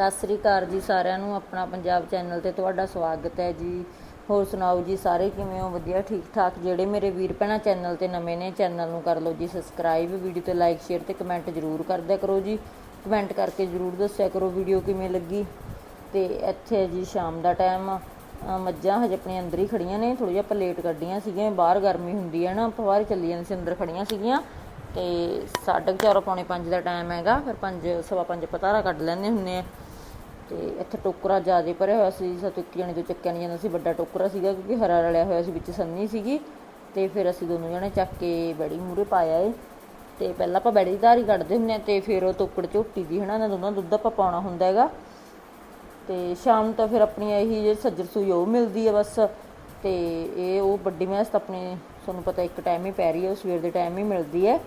ਸਤਿ ਸ੍ਰੀ ਅਕਾਲ ਜੀ ਸਾਰਿਆਂ ਨੂੰ, ਆਪਣਾ ਪੰਜਾਬ ਚੈਨਲ ਤੇ ਤੁਹਾਡਾ ਸਵਾਗਤ ਹੈ ਜੀ। ਹੋਰ ਸੁਣਾਓ ਜੀ, ਸਾਰੇ ਕਿਵੇਂ ਹੋ? ਵਧੀਆ ਠੀਕ ਠਾਕ ਜਿਹੜੇ ਮੇਰੇ ਵੀਰ ਭੈਣਾਂ ਚੈਨਲ ਤੇ ਨਵੇਂ ਨੇ, ਚੈਨਲ ਨੂੰ ਕਰ ਲਓ ਜੀ ਸਬਸਕ੍ਰਾਈਬ। ਵੀਡੀਓ ਤੇ ਲਾਈਕ, ਸ਼ੇਅਰ ਤੇ ਕਮੈਂਟ ਜ਼ਰੂਰ ਕਰਦਿਆ ਕਰੋ ਜੀ। ਕਮੈਂਟ ਕਰਕੇ ਜ਼ਰੂਰ ਦੱਸਿਆ ਕਰੋ ਵੀਡੀਓ ਕਿਵੇਂ ਲੱਗੀ। ਤੇ ਇੱਥੇ ਜੀ ਸ਼ਾਮ ਦਾ ਟਾਈਮ। ਮੱਝਾਂ ਹਜੇ ਆਪਣੇ ਅੰਦਰ ਹੀ ਖੜੀਆਂ ਨੇ ਥੋੜੀ ਜਿਹਾ ਪਲੇਟ ਕੱਢੀਆਂ ਸੀਗੀਆਂ ਬਾਹਰ ਗਰਮੀ ਹੁੰਦੀ ਹੈ ਨਾ, ਆਪਾਂ ਚੱਲੀ ਜਾਂਦੇ ਸੀ ਅੰਦਰ ਖੜੀਆਂ ਸੀਗੀਆਂ। ਤੇ ਸਾਢੇ ਕੁ ਚਾਰ ਪੌਣੇ 5 ਦਾ ਟਾਈਮ ਹੈਗਾ, ਫਿਰ 5 ਸਵਾ 5 ਪਤਾਰਾ ਕੱਢ ਲੈਂਦੇ ਹੁੰਨੇ ਆ। ਤੇ ਇੱਥੇ ਟੋਕਰਾ ਜ਼ਿਆਦਾ ਭਰਿਆ ਹੋਇਆ ਸੀ ਸਾਤੋਂ ਇੱਕ ਜਣੇ ਤੋਂ ਚੱਕਿਆ ਨਹੀਂ ਜਾਂਦਾ ਸੀ, ਵੱਡਾ ਟੋਕਰਾ ਸੀਗਾ ਕਿਉਂਕਿ ਹਰਾ ਰਲਿਆ ਹੋਇਆ ਸੀ, ਵਿੱਚ ਸੰਨੀ ਸੀਗੀ ਤੇ ਫਿਰ ਅਸੀਂ ਦੋਨੋਂ ਜਣੇ ਚੱਕ ਕੇ ਬੜੀ ਮੂਰੇ ਪਾਇਆ ਏ। ਤੇ ਪਹਿਲਾਂ ਆਪਾਂ ਬੈੜੀ ਦੀ ਧਾਰੀ ਕੱਢਦੇ ਹੁੰਦੇ ਆ ਤੇ ਫਿਰ ਉਹ ਟੋਕੜ ਝੋਟੀ ਦੀ, ਹਨਾ ਇਹਨਾਂ ਦੋਨਾਂ ਦੁੱਧ ਆਪਾਂ ਪਾਉਣਾ ਹੁੰਦਾ ਹੈਗਾ। ਤੇ ਸ਼ਾਮ ਨੂੰ ਤਾਂ ਫਿਰ ਆਪਣੀ ਇਹੀ ਜੇ ਸੱਜਰ ਸੂਈ ਉਹ ਮਿਲਦੀ ਹੈ ਬਸ। ਤੇ ਇਹ ਉਹ ਵੱਡੀ ਮੈਸ ਤਾਂ ਆਪਣੇ, ਤੁਹਾਨੂੰ ਪਤਾ ਇੱਕ ਟਾਈਮ ਹੀ ਪੈ ਰਹੀ ਹੈ ਉਹ ਸਵੇਰ ਦੇ ਟਾਈਮ ਹੀ ਮਿਲਦੀ ਹੈ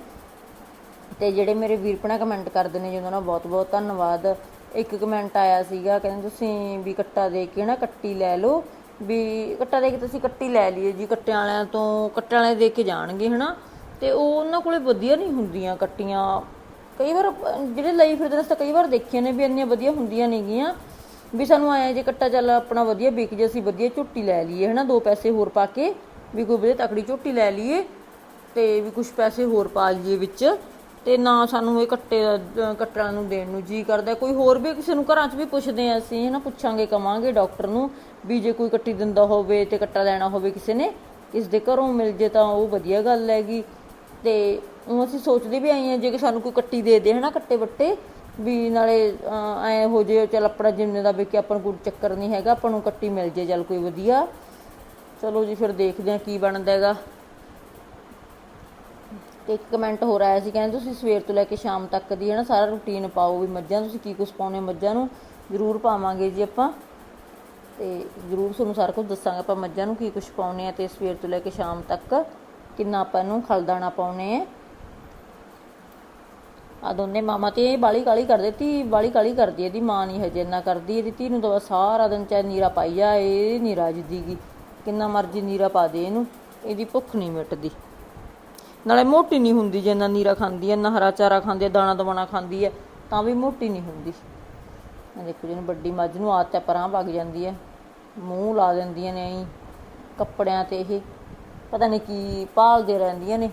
ਤੇ ਜਿਹੜੇ ਮੇਰੇ ਵੀਰਪਣਾ ਕਮੈਂਟ ਕਰਦੇ ਨੇ ਜੀ ਉਹਨਾਂ ਦਾ ਬਹੁਤ ਬਹੁਤ ਧੰਨਵਾਦ ਇੱਕ ਕਮੈਂਟ ਆਇਆ ਸੀਗਾ, ਕਹਿੰਦੇ ਤੁਸੀਂ ਵੀ ਕੱਟਾ ਦੇ ਕੇ ਨਾ ਕੱਟੀ ਲੈ ਲਓ, ਵੀ ਕੱਟਾ ਦੇ ਕੇ ਤੁਸੀਂ ਕੱਟੀ ਲੈ ਲਈਏ ਜੀ, ਕੱਟਿਆਂ ਵਾਲਿਆਂ ਤੋਂ, ਕੱਟਿਆਂ ਵਾਲੇ ਦੇ ਕੇ ਜਾਣਗੇ, ਹਨਾ? ਤੇ ਉਹ ਉਹਨਾਂ ਕੋਲੇ ਵਧੀਆ ਨਹੀਂ ਹੁੰਦੀਆਂ ਕੱਟੀਆਂ। ਕਈ ਵਾਰ ਜਿਹੜੇ ਲਈ ਫਿਰਦੇ ਨੇ ਤਾਂ ਕਈ ਵਾਰ ਦੇਖੀਆਂ ਨੇ ਵੀ ਇੰਨੀਆਂ ਵਧੀਆ ਹੁੰਦੀਆਂ ਨੇਗੀਆਂ ਵੀ ਸਾਨੂੰ ਆਇਆ ਜੇ ਕੱਟਾ ਚੱਲ ਆਪਣਾ ਵਧੀਆ ਵਿਕ ਜੇ, ਅਸੀਂ ਵਧੀਆ ਝੋਟੀ ਲੈ ਲਈਏ, ਹਨਾ? ਦੋ ਪੈਸੇ ਹੋਰ ਪਾ ਕੇ ਵੀ ਕੋਈ ਵਧੀਆ ਤਕੜੀ ਝੋਟੀ ਲੈ ਲਈਏ ਤੇ ਵੀ ਕੁਝ ਪੈਸੇ ਹੋਰ ਪਾ ਲਈਏ ਵਿੱਚ। ਤੇ ਨਾ ਸਾਨੂੰ ਇਹ ਕੱਟੇ, ਅਹ ਕੱਟਰਾਂ ਨੂੰ ਦੇਣ ਨੂੰ ਜੀ ਕਰਦਾ। ਕੋਈ ਹੋਰ ਵੀ ਕਿਸੇ ਨੂੰ ਘਰਾਂ 'ਚ ਵੀ ਪੁੱਛਦੇ ਆ ਅਸੀਂ, ਹਨਾ, ਪੁੱਛਾਂਗੇ, ਕਵਾਂਗੇ ਡਾਕਟਰ ਨੂੰ ਵੀ ਜੇ ਕੋਈ ਕੱਟੀ ਦਿੰਦਾ ਹੋਵੇ ਤੇ ਕੱਟਾ ਲੈਣਾ ਹੋਵੇ ਕਿਸੇ ਨੇ, ਇਸ ਦੇ ਘਰੋਂ ਮਿਲ ਜੇ ਤਾਂ ਉਹ ਵਧੀਆ ਗੱਲ ਹੈਗੀ। ਤੇ ਉਹ ਅਸੀਂ ਸੋਚਦੇ ਵੀ ਆਏ ਆ ਜੇ ਕਿ ਸਾਨੂੰ ਕੋਈ ਕੱਟੀ ਦੇ ਦੇ, ਹਨਾ, ਕੱਟੇ ਵੱਟੇ, ਵੀ ਨਾਲੇ ਐ ਹੋ ਜੇ, ਚੱਲ ਆਪਣਾ ਜਿੰਨੇ ਦਾ ਵੀ ਕਿ ਆਪਾਂ ਨੂੰ ਕੋਈ ਚੱਕਰ ਨਹੀਂ ਹੈਗਾ, ਆਪਾਂ ਨੂੰ ਕੱਟੀ ਮਿਲ ਜੇ, ਚੱਲ ਕੋਈ ਵਧੀਆ। ਚਲੋ ਜੀ, ਫਿਰ ਦੇਖਦੇ ਆ ਕੀ ਬਣਦਾ ਹੈਗਾ। ਤੇ ਇੱਕ ਕਮੈਂਟ ਹੋਰ ਆਇਆ ਸੀ, ਕਹਿੰਦੇ ਤੁਸੀਂ ਸਵੇਰ ਤੋਂ ਲੈ ਕੇ ਸ਼ਾਮ ਤੱਕ ਦੀ ਹੈ ਨਾ ਸਾਰਾ ਰੁਟੀਨ ਪਾਓ ਵੀ ਮੱਝਾਂ, ਤੁਸੀਂ ਕੀ ਕੁਝ ਪਾਉਣੇ ਮੱਝਾਂ ਨੂੰ? ਜ਼ਰੂਰ ਪਾਵਾਂਗੇ ਜੀ ਆਪਾਂ। ਤੇ ਜ਼ਰੂਰ ਤੁਹਾਨੂੰ ਸਾਰਾ ਕੁਝ ਦੱਸਾਂਗੇ ਆਪਾਂ ਮੱਝਾਂ ਨੂੰ ਕੀ ਕੁਝ ਪਾਉਣੇ ਆ ਤੇ ਸਵੇਰ ਤੋਂ ਲੈ ਕੇ ਸ਼ਾਮ ਤੱਕ ਕਿੰਨਾ ਆਪਾਂ ਇਹਨੂੰ ਖਲਦਾਣਾ ਪਾਉਣੇ ਆ। ਆ ਦੋਨੇ ਮਾਮਾ ਤੇ ਇਹ ਬਾਲੀ ਕਾਲੀ ਕਰ ਦਿੱਤੀ ਬਾਲੀ ਕਾਲੀ ਕਰਦੀ ਇਹਦੀ ਮਾਂ ਨਹੀਂ ਹਜੇ ਇੰਨਾ ਕਰਦੀ, ਇਹਦੀ ਧੀ ਨੂੰ ਤਾਂ ਸਾਰਾ ਦਿਨ ਚਾਹੇ ਨੀਰਾ ਪਾਈ ਜਾ, ਇਹ ਨੀਰਾ ਰਾਜਦੀਗੀ ਕਿੰਨਾ ਮਰਜ਼ੀ ਨੀਰਾ ਪਾ ਦੇ ਇਹਨੂੰ, ਇਹਦੀ ਭੁੱਖ ਨਹੀਂ ਮਿਟਦੀ। ਨਾਲੇ ਮੋਟੀ ਨਹੀਂ ਹੁੰਦੀ ਜੇ ਇੰਨਾ ਨੀਰਾ ਖਾਂਦੀ ਹੈ ਇੰਨਾ ਹਰਾ ਚਾਰਾ ਖਾਂਦੀ ਹੈ ਦਾਣਾ ਦਵਾਣਾ ਖਾਂਦੀ ਹੈ ਤਾਂ ਵੀ ਮੋਟੀ ਨਹੀਂ ਹੁੰਦੀ। ਇਹ ਦੇਖੋ ਜਿਹਨੂੰ ਵੱਡੀ ਮੱਝ ਨੂੰ ਆਦਤ ਹੈ ਪਰਾਂ ਵਗ ਜਾਂਦੀ ਹੈ ਮੂੰਹ ਲਾ ਦਿੰਦੀਆਂ ਨੇ ਐਂ, ਕੱਪੜਿਆਂ ਤੇ ਇਹ, ਪਤਾ ਨਹੀਂ ਕੀ ਭਾਲਦੇ ਰਹਿੰਦੀਆਂ ਨੇ।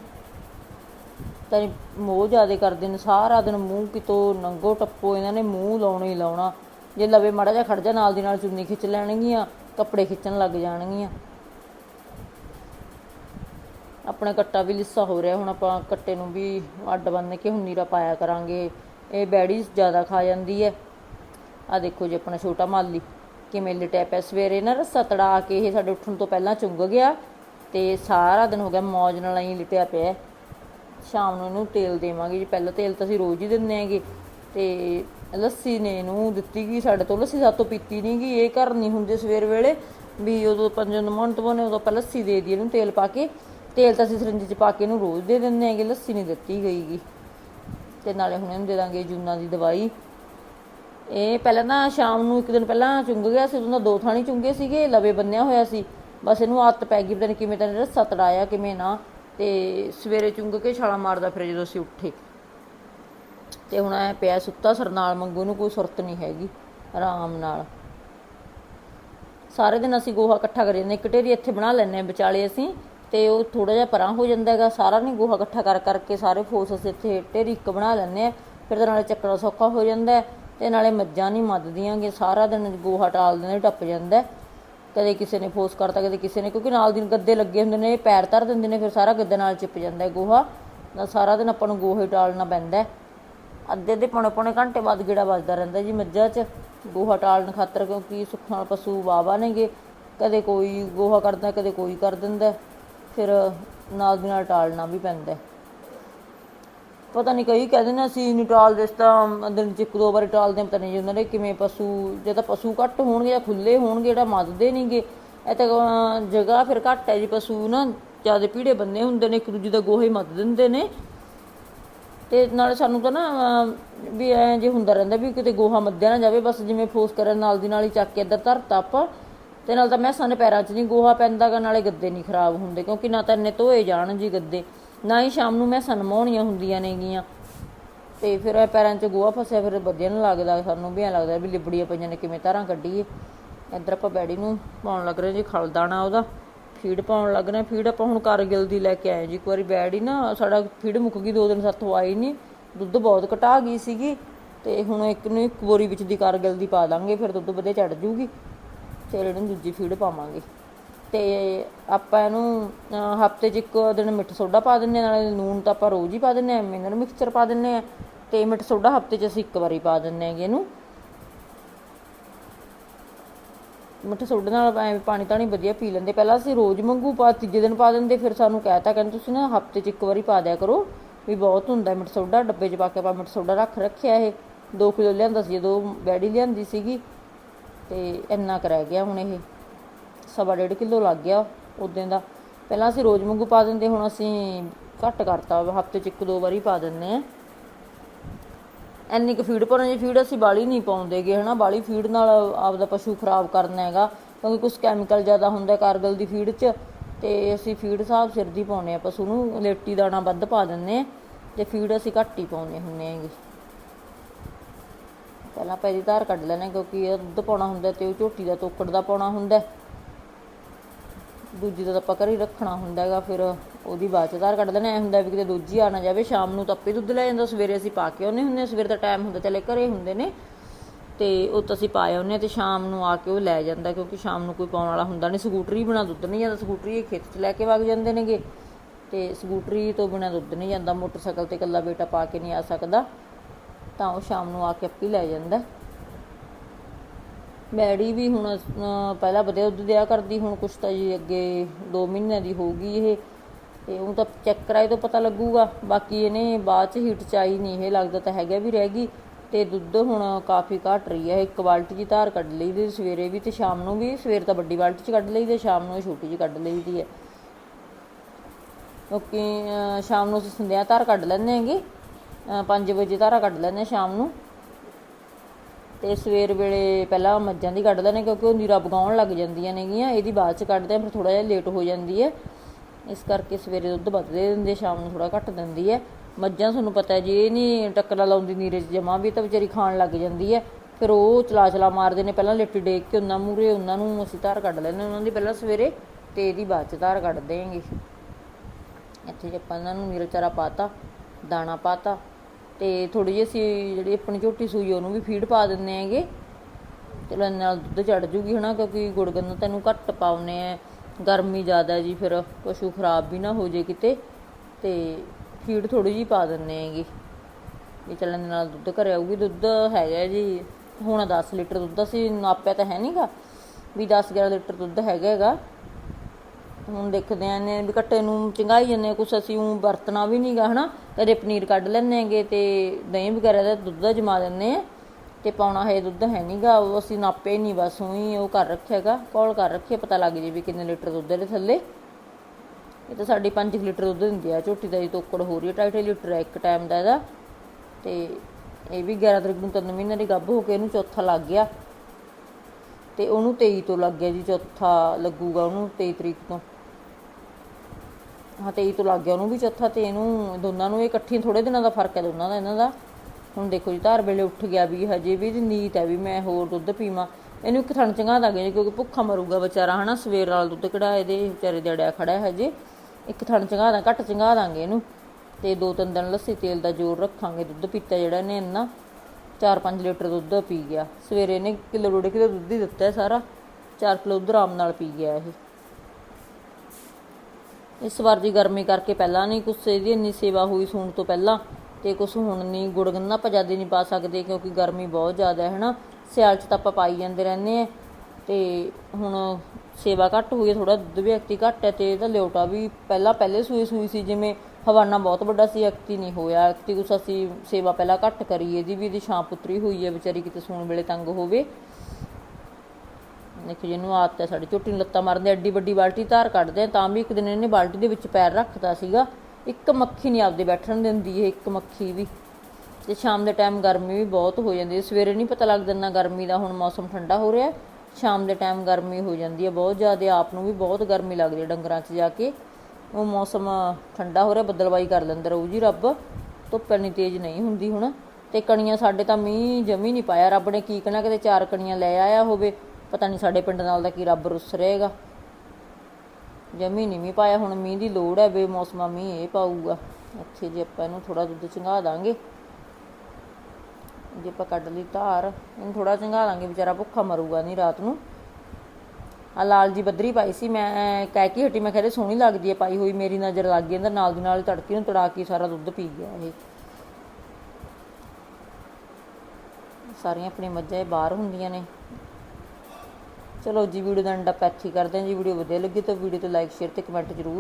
ਤਾਂ ਮੋਹ ਜ਼ਿਆਦੇ ਕਰਦੇ ਨੇ, ਸਾਰਾ ਦਿਨ ਮੂੰਹ ਕਿਤੋਂ ਨੰਗੋ ਟੱਪੋ, ਇਹਨਾਂ ਨੇ ਮੂੰਹ ਲਾਉਣਾ ਹੀ ਲਾਉਣਾ। ਜੇ ਲਵੇ ਮਾੜਾ ਜਿਹਾ ਖੜ ਜਾ, ਨਾਲ ਦੀ ਨਾਲ ਚੁੰਨੀ ਖਿੱਚ ਲੈਣਗੀਆਂ, ਕੱਪੜੇ ਖਿੱਚਣ ਲੱਗ ਜਾਣਗੀਆਂ। ਆਪਣਾ ਕੱਟਾ ਵੀ ਲਿੱਸਾ ਹੋ ਰਿਹਾ, ਹੁਣ ਆਪਾਂ ਕੱਟੇ ਨੂੰ ਵੀ ਅੱਡ ਬੰਨ ਕੇ ਹੁਣ ਨੀਰਾ ਪਾਇਆ ਕਰਾਂਗੇ। ਇਹ ਬੈੜੀ ਜ਼ਿਆਦਾ ਖਾ ਜਾਂਦੀ ਹੈ। ਆ ਦੇਖੋ ਜੀ ਆਪਣਾ ਛੋਟਾ ਮਾਲੀ, ਕਿਵੇਂ ਲਟਿਆ ਪਿਆ ਸਵੇਰੇ ਨਾ ਰੱਸਾ ਤੜਾ ਕੇ ਇਹ ਸਾਡੇ ਉੱਠਣ ਤੋਂ ਪਹਿਲਾਂ ਚੁੰਗ ਗਿਆ ਤੇ ਸਾਰਾ ਦਿਨ ਹੋ ਗਿਆ ਮੌਜ ਨਾਲ ਹੀ ਲਟਿਆ ਪਿਆ ਸ਼ਾਮ ਨੂੰ ਇਹਨੂੰ ਤੇਲ ਦੇਵਾਂਗੇ ਜੀ। ਪਹਿਲਾਂ ਤੇਲ ਤਾਂ ਅਸੀਂ ਰੋਜ਼ ਹੀ ਦਿੰਦੇ ਹੈਗੇ। ਤੇ ਲੱਸੀ ਨੇ ਇਹਨੂੰ ਦਿੱਤੀ ਗਈ ਸਾਡੇ ਤੋਂ ਲੱਸੀ ਸਾਤੋਂ ਪੀਤੀ ਨਹੀਂ ਗਈ ਇਹ ਘਰ ਨਹੀਂ ਹੁੰਦੇ ਸਵੇਰ ਵੇਲੇ। ਵੀ ਉਦੋਂ ਪੰਜ ਨਮਣ ਤੋਂ ਬਨੇ ਉਦੋਂ ਆਪਾਂ ਲੱਸੀ ਦੇ ਦੀ ਇਹਨੂੰ ਤੇਲ ਪਾ ਕੇ। ਤੇਲ ਤਾਂ ਅਸੀਂ ਸਰਿੰਜ 'ਚ ਪਾ ਕੇ ਇਹਨੂੰ ਰੋਜ਼ ਦੇ ਦਿੰਦੇ ਹੈਗੇ, ਲੱਸੀ ਨਹੀਂ ਦਿੱਤੀ ਗਈਗੀ। ਤੇ ਨਾਲੇ ਹੁਣ ਇਹਨੂੰ ਦੇ ਦਾਂਗੇ ਜੂਨਾ ਦੀ ਦਵਾਈ। ਇਹ ਪਹਿਲਾਂ ਨਾ ਸ਼ਾਮ ਨੂੰ ਇੱਕ ਦਿਨ ਪਹਿਲਾਂ ਚੁੰਗ ਗਿਆ ਸੀ ਉਹਨਾਂ ਦੋ ਥਾਣੀ ਚੁੰਗੇ ਸੀਗੇ, ਲਵੇ ਬੰਨਿਆ ਹੋਇਆ ਸੀ। ਬਸ ਇਹਨੂੰ ਆਦਤ ਪੈ ਗਈ, ਪਤਾ ਨਹੀਂ ਕਿਵੇਂ ਤਾਂ ਰੱਸਾ ਤੜਾਇਆ, ਕਿਵੇਂ ਨਾ। ਤੇ ਸਵੇਰੇ ਚੁੰਗ ਕੇ ਛਾਲਾ ਮਾਰਦਾ ਫਿਰ ਜਦੋਂ ਅਸੀਂ ਉੱਠੇ। ਤੇ ਹੁਣ ਐ ਪਿਆ ਸੁੱਤਾ ਸਰਨਾਲ ਮੰਗੂ ਨੂੰ ਕੋਈ ਸੁਰਤ ਨਹੀਂ ਹੈਗੀ, ਆਰਾਮ ਨਾਲ। ਸਾਰੇ ਦਿਨ ਅਸੀਂ ਗੋਹਾ ਇਕੱਠਾ ਕਰੀ ਜਾਂਦੇ, ਇੱਕ ਢੇਰੀ ਇੱਥੇ ਬਣਾ ਲੈਂਦੇ ਵਿਚਾਲੇ ਅਸੀਂ। ਤੇ ਉਹ ਥੋੜਾ ਜਿਹਾ ਪਰਾਂ ਹੋ ਜਾਂਦਾ ਹੈਗਾ। ਸਾਰਾ ਨਹੀਂ ਗੋਹਾ ਇਕੱਠਾ ਕਰ ਕਰਕੇ ਸਾਰੇ ਫੋਸ ਅਸੀਂ ਇੱਥੇ ਢੇਰੀ ਇੱਕ ਬਣਾ ਲੈਂਦੇ ਆ ਫਿਰ ਤਾਂ ਨਾਲੇ ਚੱਕਣਾ ਸੌਖਾ ਹੋ ਜਾਂਦਾ ਹੈ ਤੇ ਨਾਲੇ ਮੱਝਾਂ ਨਹੀਂ ਮੱਦਦੀਆਂ ਗੇ ਸਾਰਾ ਦਿਨ ਗੋਹਾ ਟਾਲ ਦਿੰਦੇ ਟੱਪ ਜਾਂਦਾ ਕਦੇ ਕਿਸੇ ਨੇ ਫੋਸ ਕਰਤਾ, ਕਦੇ ਕਿਸੇ ਨੇ, ਕਿਉਂਕਿ ਨਾਲ ਦੀ ਗੱਦੇ ਲੱਗੇ ਹੁੰਦੇ ਨੇ ਪੈਰ ਧਰ ਦਿੰਦੇ ਨੇ, ਫਿਰ ਸਾਰਾ ਗੱਦੇ ਨਾਲ ਚਿਪ ਜਾਂਦਾ ਹੈ ਗੋਹਾ। ਨਾਲ ਸਾਰਾ ਦਿਨ ਆਪਾਂ ਨੂੰ ਗੋਹੇ ਟਾਲਣਾ ਪੈਂਦਾ ਅੱਧੇ ਅੱਧੇ ਪੌਣੇ ਪੌਣੇ ਘੰਟੇ ਬਾਅਦ ਗੇੜਾ ਵੱਜਦਾ ਰਹਿੰਦਾ ਜੀ ਮੱਝਾਂ 'ਚ। ਗੋਹਾ ਟਾਲਣ ਖਾਤਰ ਕਿਉਂਕਿ ਸੁੱਖਾਂ ਨਾਲ ਪਸ਼ੂ ਵਾਵਾ ਨੇਗੇ। ਕਦੇ ਕੋਈ ਗੋਹਾ ਕਰਦਾ, ਕਦੇ ਕੋਈ ਕਰ ਦਿੰਦਾ ਫਿਰ ਨਾਲ ਦੀ ਨਾਲ ਟਾਲਣਾ ਵੀ ਪੈਂਦਾ ਪਤਾ ਨਹੀਂ ਕਈ ਕਹਿੰਦੇ ਨੇ ਅਸੀਂ ਨਹੀਂ ਟਾਲਦੇ ਇਸ ਤਾਂ ਦਿਨ 'ਚ ਇੱਕ ਦੋ ਵਾਰੀ ਟਾਲਦੇ ਹਾਂ, ਪਤਾ ਨਹੀਂ ਉਹਨਾਂ ਦੇ ਕਿਵੇਂ ਪਸ਼ੂ ਜੇ ਤਾਂ ਪਸ਼ੂ ਘੱਟ ਹੋਣਗੇ ਜਾਂ ਖੁੱਲੇ ਹੋਣਗੇ ਜਿਹੜਾ ਮੱਦਦੇ ਨਹੀਂਗੇ ਇਹ ਤਾਂ ਜਗ੍ਹਾ ਫਿਰ ਘੱਟ ਹੈ ਜੀ ਪਸ਼ੂ ਨਾ ਜ਼ਿਆਦਾ ਪੀੜੇ ਬੰਨੇ ਹੁੰਦੇ ਨੇ ਇੱਕ ਦੂਜੇ ਦਾ ਗੋਹੇ ਮੱਦ ਦਿੰਦੇ ਨੇ। ਤੇ ਨਾਲੇ ਸਾਨੂੰ ਤਾਂ ਨਾ ਵੀ ਐ ਜੇ ਹੁੰਦਾ ਰਹਿੰਦਾ ਵੀ ਕਿਤੇ ਗੋਹਾ ਮੱਦਿਆ ਨਾ ਜਾਵੇ ਬਸ ਜਿਵੇਂ ਫੋਸ ਕਰਨ ਨਾਲ ਦੀ ਨਾਲ ਹੀ ਚੱਕ ਕੇ ਇੱਧਰ ਧਰਤਾ ਆਪਾਂ ਤੇ ਨਾਲ ਤਾਂ ਮੈਂ ਦੇ ਪੈਰਾਂ 'ਚ ਨਹੀਂ, ਗੋਹਾ ਪੈਂਦਾ ਗਾ, ਨਾਲੇ ਗੱਦੇ ਨਹੀਂ ਖਰਾਬ ਹੁੰਦੇ, ਕਿਉਂਕਿ ਨਾ ਤਾਂ ਇੰਨੇ ਧੋਏ ਜਾਣ ਜੀ ਗੱਦੇ, ਨਾ ਹੀ ਸ਼ਾਮ ਨੂੰ ਮੈਸਾਂ ਨਮਾਉਣੀਆਂ ਹੁੰਦੀਆਂ ਨੇਗੀਆਂ। ਤੇ ਫਿਰ ਇਹ ਪੈਰਾਂ 'ਚ ਗੋਹਾ ਫਸਿਆ, ਫਿਰ ਵਧੀਆ ਨਹੀਂ ਲੱਗਦਾ, ਸਾਨੂੰ ਵੀ ਐਂ ਲੱਗਦਾ ਵੀ ਲਿਬੜੀਆਂ ਪਈਆਂ ਨੇ, ਕਿਵੇਂ ਧਾਰਾਂ ਕੱਢੀਏ। ਇੱਧਰ ਆਪਾਂ ਬੈੜੀ ਨੂੰ ਪਾਉਣ ਲੱਗ ਰਹੇ ਜੀ, ਖਲ ਦਾਣਾ ਉਹਦਾ, ਫੀਡ ਪਾਉਣ ਲੱਗ ਰਹੇ ਫੀਡ ਆਪਾਂ ਹੁਣ ਕਾਰਗਿਲ ਦੀ ਲੈ ਕੇ ਆਏ ਜੀ, ਇੱਕ ਵਾਰੀ ਬੈਡੀ ਨਾ ਸਾਡਾ ਫੀਡ ਮੁੱਕ ਗਈ, ਦੋ ਦਿਨ ਸਾਥੋਂ ਆਈ ਨਹੀਂ, ਦੁੱਧ ਬਹੁਤ ਘਟਾ ਗਈ ਸੀਗੀ, ਤੇ ਹੁਣ ਇੱਕ ਨੂੰ ਇੱਕ ਬੋਰੀ ਵਿੱਚ ਦੀ ਕਾਰਗਿਲ ਦੀ ਪਾ ਦਾਂਗੇ, ਫਿਰ ਦੁੱਧ ਵਧੀਆ ਚੜ ਜੂਗੀ। ਫਿਰ ਇਹਨੂੰ ਦੂਜੀ ਫੀਡ ਪਾਵਾਂਗੇ। ਤੇ ਆਪਾਂ ਇਹਨੂੰ ਹਫ਼ਤੇ 'ਚ ਇੱਕ ਦਿਨ ਮਿੱਠ ਸੋਡਾ ਪਾ ਦਿੰਨੇ ਆ ਨਾਲੇ ਨੂਨ ਤਾਂ ਆਪਾਂ ਰੋਜ਼ ਹੀ ਪਾ ਦਿੰਨੇ ਆ ਮਿਨਰਲ ਮਿਕਸਚਰ ਪਾ ਦਿੰਨੇ ਆ ਤੇ ਮਿੱਠ ਸੋਡਾ ਹਫ਼ਤੇ 'ਚ ਅਸੀਂ ਇੱਕ ਵਾਰੀ ਪਾ ਦਿੰਨੇ ਹੈਗੇ ਇਹਨੂੰ। ਮਿੱਠ ਸੋਡੇ ਨਾਲ ਐਵੇਂ ਪਾਣੀ ਤਾਂ ਨਹੀਂ ਵਧੀਆ ਪੀ ਲੈਂਦੇ। ਪਹਿਲਾਂ ਅਸੀਂ ਰੋਜ਼ ਮੰਗੂ ਪਾ, ਤੀਜੇ ਦਿਨ ਪਾ ਦਿੰਦੇ, ਫਿਰ ਸਾਨੂੰ ਕਹਿਤਾ ਕਹਿੰਦੇ, ਤੁਸੀਂ ਨਾ ਹਫ਼ਤੇ 'ਚ ਇੱਕ ਵਾਰੀ ਪਾ ਦਿਆ ਕਰੋ, ਵੀ ਬਹੁਤ ਹੁੰਦਾ ਮਿੱਠ ਸੋਡਾ। ਡੱਬੇ 'ਚ ਪਾ ਕੇ ਆਪਾਂ ਮਿੱਠਾ ਸੋਡਾ ਰੱਖ ਰੱਖਿਆ ਇਹ। 2 ਕਿਲੋ ਲਿਆਂਦਾ ਸੀ, ਜਦੋਂ ਬੈੜੀ ਲਿਆਂਦੀ ਸੀਗੀ। ਤੇ ਇੰਨਾ ਕੁ ਰਹਿ ਗਿਆ ਹੁਣ ਇਹ। ਸਵਾ ਡੇਢ ਕਿਲੋ ਲੱਗ ਗਿਆ ਉਦੋਂ ਦਾ। ਪਹਿਲਾਂ ਅਸੀਂ ਰੋਜ਼ ਵਾਂਗੂ ਪਾ ਦਿੰਦੇ, ਹੁਣ ਅਸੀਂ ਘੱਟ ਕਰਤਾ ਹਫ਼ਤੇ 'ਚ ਇੱਕ ਦੋ ਵਾਰੀ ਪਾ ਦਿੰਨੇ ਆ। ਇੰਨੀ ਕੁ ਫੀਡ ਪਾਉਣੀ ਜੀ ਫੀਡ ਅਸੀਂ ਬਾਲੀ ਨਹੀਂ ਪਾਉਂਦੇਗੇ, ਹਨਾ? ਬਾਲੀ ਫੀਡ ਨਾਲ ਆਪਦਾ ਪਸ਼ੂ ਖਰਾਬ ਕਰਨਾ ਹੈਗਾ। ਕਿਉਂਕਿ ਕੁਝ ਕੈਮੀਕਲ ਜ਼ਿਆਦਾ ਹੁੰਦਾ ਕਾਰਗਲ ਦੀ ਫੀਡ 'ਚ, ਤੇ ਅਸੀਂ ਫੀਡ ਹਿਸਾਬ ਸਿਰ ਦੀ ਪਾਉਨੇ ਆ ਪਸ਼ੂ ਨੂੰ। ਲੇਟੀ ਦਾਣਾ ਵੱਧ ਪਾ ਦਿੰਨੇ ਆ, ਤੇ ਫੀਡ ਅਸੀਂ ਘੱਟ ਹੀ ਪਾਉਨੇ ਹੁੰਨੇ ਹੈਗੇ। ਪਹਿਲਾਂ ਆਪਾਂ ਪੈਰੀ ਧਾਰ ਕੱਢ ਲੈਣੇ ਕਿਉਂਕਿ ਇਹ ਦੁੱਧ ਪਾਉਣਾ ਹੁੰਦਾ ਤੇ ਉਹ ਝੋਟੀ ਦਾ ਤੋਕੜ ਦਾ ਪਾਉਣਾ ਹੁੰਦਾ ਦੂਜੀ ਦਾ ਤਾਂ ਆਪਾਂ ਘਰੇ ਹੀ ਰੱਖਣਾ ਹੁੰਦਾ ਹੈਗਾ ਫਿਰ ਉਹਦੀ ਬਾਅਦ ਚ ਧਾਰ ਕੱਢ ਲੈਣੇ ਐ ਹੁੰਦਾ ਵੀ ਕਿਤੇ ਦੂਜੀ ਆ ਨਾ ਜਾਵੇ ਸ਼ਾਮ ਨੂੰ ਤਾਂ ਆਪੇ ਦੁੱਧ ਲੈ ਜਾਂਦਾ ਸਵੇਰੇ ਅਸੀਂ ਪਾ ਕੇ ਆਉਨੇ ਹੁੰਦੇ ਹਾਂ, ਸਵੇਰ ਦਾ ਟਾਈਮ ਹੁੰਦਾ ਚਲੇ ਘਰੇ ਹੁੰਦੇ ਨੇ। ਤੇ ਉਹ ਤਾਂ ਅਸੀਂ ਪਾ ਆਉਨੇ ਤੇ ਸ਼ਾਮ ਨੂੰ ਆ ਕੇ ਉਹ ਲੈ ਜਾਂਦਾ ਕਿਉਂਕਿ ਸ਼ਾਮ ਨੂੰ ਕੋਈ ਪਾਉਣ ਵਾਲਾ ਹੁੰਦਾ ਨਹੀਂ। ਸਕੂਟਰੀ ਬਿਨਾ ਦੁੱਧ ਨਹੀਂ ਜਾਂਦਾ ਸਕੂਟਰੀ ਇਹ ਖੇਤ 'ਚ ਲੈ ਕੇ ਵਗ ਜਾਂਦੇ ਨੇਗੇ। ਤੇ ਸਕੂਟਰੀ ਤੋਂ ਬਿਨਾ ਦੁੱਧ ਨਹੀਂ ਜਾਂਦਾ ਮੋਟਰਸਾਈਕਲ ਤੇ ਇਕੱਲਾ ਬੇਟਾ ਪਾ ਕੇ ਨਹੀਂ ਆ ਸਕਦਾ। ਤਾਂ ਉਹ ਸ਼ਾਮ ਨੂੰ ਆ ਕੇ ਆਪੇ ਲੈ ਜਾਂਦਾ। ਮੈਡੀ ਵੀ ਹੁਣ ਪਹਿਲਾਂ ਵਧੀਆ ਦੁੱਧ ਦਿਆ ਕਰਦੀ, ਹੁਣ ਕੁਛ ਤਾਂ ਜੀ ਅੱਗੇ 2 ਮਹੀਨਿਆਂ ਦੀ ਹੋ ਗਈ ਇਹ। ਤੇ ਉਹ ਤਾਂ ਚੈੱਕ ਕਰਾਏ ਤੋਂ ਪਤਾ ਲੱਗੂਗਾ। ਬਾਕੀ ਇਹਨੇ ਬਾਅਦ ਚ ਹੀਟ ਚ ਆਈ ਨਹੀਂ, ਇਹ ਲੱਗਦਾ ਤਾਂ ਹੈਗਾ ਵੀ ਰਹਿ ਗਈ। ਤੇ ਦੁੱਧ ਹੁਣ ਕਾਫੀ ਘਟ ਰਹੀ ਹੈ। ਇੱਕ ਬਾਲਟੀ ਦੀ ਧਾਰ ਕੱਢ ਲਈ ਦੀ ਸਵੇਰੇ ਵੀ ਤੇ ਸ਼ਾਮ ਨੂੰ ਵੀ। ਸਵੇਰ ਤਾਂ ਵੱਡੀ ਬਾਲਟੀ ਚ ਕੱਢ ਲਈ ਤੇ ਸ਼ਾਮ ਨੂੰ ਛੋਟੀ ਜਿਹੀ ਕੱਢ ਲਈ ਦੀ ਹੈ। ਕਿਉਂਕਿ ਸ਼ਾਮ ਨੂੰ ਅਸੀਂ ਸੰਧਿਆ ਧਾਰ ਕੱਢ ਲੈਂਦੇ ਹੈਗੇ। 5 ਵਜੇ ਧਾਰਾ ਕੱਢ ਲੈਂਦੇ ਹਾਂ ਸ਼ਾਮ ਨੂੰ। ਤੇ ਸਵੇਰ ਵੇਲੇ ਪਹਿਲਾਂ ਮੱਝਾਂ ਦੀ ਕੱਢ ਲੈਂਦੇ ਕਿਉਂਕਿ ਉਹ ਨੀਰਾ ਬਗਾਉਣ ਲੱਗ ਜਾਂਦੀਆਂ ਨੇਗੀਆਂ, ਇਹਦੀ ਬਾਅਦ ਚ ਕੱਢਦੇ ਆ ਫਿਰ ਥੋੜਾ ਜਿਹਾ ਲੇਟ ਹੋ ਜਾਂਦੀ ਹੈ। ਇਸ ਕਰਕੇ ਸਵੇਰੇ ਦੁੱਧ ਵੱਧ ਦੇ ਦਿੰਦੇ, ਸ਼ਾਮ ਨੂੰ ਥੋੜਾ ਘੱਟ ਦਿੰਦੀ ਹੈ। ਮੱਝਾਂ ਤੁਹਾਨੂੰ ਪਤਾ ਹੈ ਜੀ, ਇਹ ਨਹੀਂ ਟੱਕਰਾ ਲਾਉਂਦੀ ਨੀਰੇ 'ਚ ਜਮਾ ਵੀ ਤਾਂ ਵਿਚਾਰੀ ਖਾਣ ਲੱਗ ਜਾਂਦੀ ਹੈ। ਫਿਰ ਉਹ ਚਲਾ ਚਲਾ ਮਾਰਦੇ ਨੇ, ਪਹਿਲਾਂ ਲਿੱਟੀ ਡੇਕ ਕੇ ਉਹਨਾਂ ਮੂਰੇ ਉਹਨਾਂ ਨੂੰ ਅਸੀਂ ਧਾਰ ਕੱਢ ਲੈਂਦੇ ਉਹਨਾਂ ਦੀ ਪਹਿਲਾਂ ਸਵੇਰੇ ਤੇ ਇਹਦੀ ਬਾਅਦ ਚ ਧਾਰ ਕੱਢ ਦੇਂਗੇ ਇੱਥੇ ਜੇ ਆਪਾਂ ਇਹਨਾਂ ਨੂੰ ਨੀਰਾ ਚਾਰਾ ਪਾਤਾ, ਦਾਣਾ ਪਾਤਾ ਤੇ ਥੋੜੀ ਜਿਹੀ ਅਸੀਂ ਜਿਹੜੀ ਆਪਣੀ ਝੋਟੀ ਸੂਈ, ਉਹਨੂੰ ਵੀ ਫੀਡ ਪਾ ਦਿੰਦੇ ਹੈਗੇ। ਚਲੋ ਇਹਦੇ ਨਾਲ ਦੁੱਧ ਚੜ ਜੂਗੀ ਹਨਾ, ਕਿਉਂਕਿ ਗੁੜਗੰਨ ਤੈਨੂੰ ਘੱਟ ਪਾਉਨੇ ਆ। ਗਰਮੀ ਜ਼ਿਆਦਾ ਜੀ, ਫਿਰ ਪਸ਼ੂ ਖਰਾਬ ਵੀ ਨਾ ਹੋ ਜੇ ਕਿਤੇ। ਤੇ ਫੀਡ ਥੋੜੀ ਜਿਹੀ ਪਾ ਦਿੰਦੇ ਹੈਗੇ। ਇਹ ਚੱਲਣ ਦੇ ਨਾਲ ਦੁੱਧ ਘਰੇ ਆਊਗੀ। ਦੁੱਧ ਹੈਗਾ ਜੀ, ਹੁਣ 10 ਲੀਟਰ ਦੁੱਧ ਅਸੀਂ, ਨਾਪਿਆ ਤਾਂ ਹੈ ਨਹੀਂਗਾ ਵੀ 10 11 ਲੀਟਰ ਦੁੱਧ ਹੈਗਾ ਹੈਗਾ। ਹੁਣ ਦੇਖਦੇ ਆਂ ਨੇ ਵੀ ਕੱਟੇ ਨੂੰ ਚੰਗਾਈ ਜਾਂਦੇ ਕੁਛ ਅਸੀਂ ਉਹ ਵਰਤਣਾ ਵੀ ਨਹੀਂਗਾ ਹਨਾ? ਕਦੇ ਪਨੀਰ ਕੱਢ ਲੈਂਦੇ ਹੈਗੇ ਤੇ ਦਹੀਂ ਵਗੈਰਾ ਦਾ ਦੁੱਧ ਦਾ ਜਮਾ ਦਿੰਦੇ ਆ ਤੇ ਪਾਉਣਾ ਹੈ ਦੁੱਧ ਹੈ ਨਹੀਂਗਾ ਉਹ ਅਸੀਂ ਨਾਪੇ ਨਹੀਂ ਬਸ ਉਹੀ ਉਹ ਕਰ ਰੱਖਿਆਗਾ ਕੋਲ ਕਰ ਰੱਖਿਆ, ਪਤਾ ਲੱਗ ਜੇ ਵੀ ਕਿੰਨੇ ਲੀਟਰ ਦੁੱਧ ਦੇ ਥੱਲੇ। ਇਹ ਤਾਂ ਸਾਡੀ 5 ਲੀਟਰ ਦੁੱਧ ਦਿੰਦੀ ਆ, ਝੋਟੀ ਦਾ ਜੀ ਤੋਕੜ ਹੋ ਰਹੀ ਹੈ 2.5 ਲੀਟਰ ਇੱਕ ਟਾਈਮ ਦਾ ਇਹਦਾ। ਤੇ ਇਹ ਵੀ 11 ਤਰੀਕ ਨੂੰ 3 ਮਹੀਨੇ ਦੀ ਗੱਭ ਹੋ ਕੇ ਇਹਨੂੰ ਚੌਥਾ ਲੱਗ ਗਿਆ। ਤੇ ਉਹਨੂੰ 23 ਤੋਂ ਲੱਗ ਗਿਆ ਜੀ, ਚੌਥਾ ਲੱਗੂਗਾ ਉਹਨੂੰ 23 ਤਰੀਕ ਤੋਂ। ਹਾਂ 23 ਤੋਂ ਲੱਗ ਗਿਆ ਉਹਨੂੰ ਵੀ ਚੌਥਾ ਤੇ ਇਹਨੂੰ, ਦੋਨਾਂ ਨੂੰ ਇਹ ਇਕੱਠੀਆਂ ਥੋੜੇ ਦਿਨਾਂ ਦਾ ਫ਼ਰਕ ਹੈ ਦੋਨਾਂ ਦਾ, ਇਹਨਾਂ ਦਾ। ਹੁਣ ਦੇਖੋ ਜੀ, ਧਾਰ ਵੇਲੇ ਉੱਠ ਗਿਆ ਵੀ, ਹਜੇ ਵੀ ਇਹਦੀ ਨੀਤ ਹੈ ਵੀ ਮੈਂ ਹੋਰ ਦੁੱਧ ਪੀਵਾਂ। ਇਹਨੂੰ ਇੱਕ ਥਣ ਚੰਗਾ ਦਾਂਗੇ ਕਿਉਂਕਿ ਭੁੱਖਾ ਮਰੂਗਾ ਵਿਚਾਰਾ, ਹਨਾ? ਸਵੇਰ ਵਾਲਾ ਦੁੱਧ ਕਢਾ ਇਹਦੇ ਵਿਚਾਰੇ ਦੇ ਅੜਿਆ ਖੜਾ ਹੈ ਹਜੇ। ਇੱਕ ਥਣ ਚੰਗਾ ਦਾਂ ਘੱਟ ਚੰਗਾ ਦਾਂਗੇ ਇਹਨੂੰ। ਤੇ ਦੋ ਤਿੰਨ ਦਿਨ ਲੱਸੀ ਤੇਲ ਦਾ ਜ਼ੋਰ ਰੱਖਾਂਗੇ, ਦੁੱਧ ਪੀਤਾ ਜਿਹੜਾ ਇਹਨੇ ਇੰਨਾ। 4-5 ਲੀਟਰ ਦੁੱਧ ਪੀ ਗਿਆ। ਸਵੇਰੇ ਇਹਨੇ ਕਿਲੋ, ਡੇਢ ਕਿਲੋ ਦੁੱਧ ਹੀ ਦਿੱਤਾ ਸਾਰਾ। 4 ਕਿਲੋ ਦੁੱਧ ਆਰਾਮ ਨਾਲ ਪੀ ਗਿਆ ਇਹ। ਇਸ ਵਾਰ ਦੀ ਗਰਮੀ ਕਰਕੇ ਪਹਿਲਾਂ ਨਹੀਂ ਕੁਛ, ਇਹਦੀ ਇੰਨੀ ਸੇਵਾ ਹੋਈ ਸੂਣ ਤੋਂ ਪਹਿਲਾਂ ਤੇ ਕੁਛ ਹੁਣ ਨਹੀਂ, ਗੁੜ ਗੰਨਾ ਆਪਾਂ ਜ਼ਿਆਦਾ ਨਹੀਂ ਪਾ ਸਕਦੇ ਕਿਉਂਕਿ ਗਰਮੀ ਬਹੁਤ ਜ਼ਿਆਦਾ ਹੈ ਹਨਾ ਸਿਆਲ 'ਚ ਤਾਂ ਆਪਾਂ ਪਾਈ ਜਾਂਦੇ ਰਹਿੰਦੇ ਆ ਤੇ ਹੁਣ ਸੇਵਾ ਘੱਟ ਹੋਈ ਹੈ ਥੋੜਾ ਦੁੱਧ ਵੀ ਐਕਤੀ ਘੱਟ ਹੈ ਤੇ ਇਹਦਾ ਲਿਓਟਾ ਵੀ ਪਹਿਲਾਂ ਪਹਿਲੇ ਸੂਈ ਸੂਈ ਸੀ, ਜਿਵੇਂ ਹਵਾਨਾ ਬਹੁਤ ਵੱਡਾ ਸੀ, ਐਕਤੀ ਨਹੀਂ ਹੋਇਆ। ਐਕਤੀ ਕੁਛ ਅਸੀਂ ਸੇਵਾ ਪਹਿਲਾਂ ਘੱਟ ਕਰੀ ਇਹਦੀ ਵੀ ਇਹਦੀ ਛਾਂ ਪੁੱਤਰੀ ਹੋਈ ਹੈ, ਵਿਚਾਰੀ ਕਿਤੇ ਸੂਣ ਵੇਲੇ ਤੰਗ ਹੋਵੇ। ਦੇਖੋ ਜਿਹਨੂੰ ਆਦਤ ਹੈ ਸਾਡੀ ਝੋਟੀ ਨੂੰ ਲੱਤਾਂ ਮਾਰਦੇ ਐਡੀ ਵੱਡੀ ਬਾਲਟੀ ਧਾਰ ਕੱਢਦੇ ਤਾਂ ਵੀ ਇੱਕ ਦਿਨ ਇਹਨੇ ਬਾਲਟੀ ਦੇ ਵਿੱਚ ਪੈਰ ਰੱਖਤਾ ਸੀਗਾ। ਇੱਕ ਮੱਖੀ ਨਹੀਂ ਆਪਦੇ ਬੈਠਣ ਦਿੰਦੀ ਇਹ, ਇੱਕ ਮੱਖੀ ਵੀ। ਤੇ ਸ਼ਾਮ ਦੇ ਟਾਈਮ ਗਰਮੀ ਵੀ ਬਹੁਤ ਹੋ ਜਾਂਦੀ ਹੈ। ਸਵੇਰੇ ਨਹੀਂ ਪਤਾ ਲੱਗਦਾ ਨਾ ਗਰਮੀ ਦਾ, ਹੁਣ ਮੌਸਮ ਠੰਡਾ ਹੋ ਰਿਹਾ ਸ਼ਾਮ ਦੇ ਟਾਈਮ ਗਰਮੀ ਹੋ ਜਾਂਦੀ ਹੈ ਬਹੁਤ ਜ਼ਿਆਦਾ, ਆਪ ਨੂੰ ਵੀ ਬਹੁਤ ਗਰਮੀ ਲੱਗਦੀ ਹੈ ਡੰਗਰਾਂ 'ਚ ਜਾ ਕੇ। ਉਹ ਮੌਸਮ ਠੰਡਾ ਹੋ ਰਿਹਾ, ਬੱਦਲਵਾਈ ਕਰ ਲੈਂਦਾ ਰਹੂ ਜੀ ਰੱਬ। ਧੁੱਪ ਇੰਨੀ ਤੇਜ਼ ਨਹੀਂ ਹੁੰਦੀ ਹੁਣ। ਤੇ ਕਣੀਆਂ ਸਾਡੇ ਤਾਂ ਮੀਂਹ ਜਮੀ ਨਹੀਂ ਪਾਇਆ। ਰੱਬ ਨੇ ਕੀ ਕਹਿਣਾ, ਕਿਤੇ ਚਾਰ ਕਣੀਆਂ ਲੈ ਆਇਆ ਹੋਵੇ। ਪਤਾ ਨਹੀਂ ਸਾਡੇ ਪਿੰਡ ਨਾਲ ਦਾ ਕੀ ਰੱਬ ਰੁੱਸ ਰਹੇਗਾ। ਜਮੀ ਨਹੀਂ ਮੀਂਹ ਪਾਇਆ, ਹੁਣ ਮੀਂਹ ਦੀ ਲੋੜ ਹੈ, ਬੇਮੌਸਮਾ ਮੀਂਹ ਇਹ ਪਾਊਗਾ। ਇੱਥੇ ਜੇ ਆਪਾਂ ਇਹਨੂੰ ਥੋੜਾ ਦੁੱਧ ਚੰਗਾ ਦਾਂਗੇ, ਜੇ ਆਪਾਂ ਕੱਢ ਲਈ ਧਾਰ, ਇਹਨੂੰ ਥੋੜਾ ਚੰਗਾ ਲਾਂਗੇ ਵਿਚਾਰਾ ਭੁੱਖਾ ਮਰੂਗਾ ਨਹੀਂ ਰਾਤ ਨੂੰ। ਆ ਲਾਲ ਜੀ ਬੱਦਰੀ ਪਾਈ ਸੀ, ਮੈਂ ਕਹਿ ਕੇ ਹਟੀ, ਮੈਂ ਕਹਿੰਦੇ ਸੋਹਣੀ ਲੱਗਦੀ ਹੈ, ਪਾਈ ਹੋਈ ਮੇਰੀ ਨਜ਼ਰ ਲੱਗ ਗਈ ਅੰਦਰ ਨਾਲ ਦੀ ਨਾਲ ਹੀ ਤੜਕੀ ਨੂੰ ਤੜਾ ਕੇ ਸਾਰਾ ਦੁੱਧ ਪੀ ਗਿਆ ਇਹ। ਸਾਰੀਆਂ ਆਪਣੀ ਮੱਝਾਂ ਇਹ ਬਾਹਰ ਹੁੰਦੀਆਂ ਨੇ। ਚਲੋ ਜੀ, ਵੀਡੀਓ ਦਾ ਐਂਡ ਆਪਾਂ ਇੱਥੇ ਹੀ ਕਰਦੇ ਹਾਂ ਜੀ, ਵੀਡੀਓ ਵਧੀਆ ਲੱਗੀ ਤਾਂ ਵੀਡੀਓ ਤੇ ਲਾਈਕ ਸ਼ੇਅਰ ਤੇ ਕਮੈਂਟ ਜ਼ਰੂਰ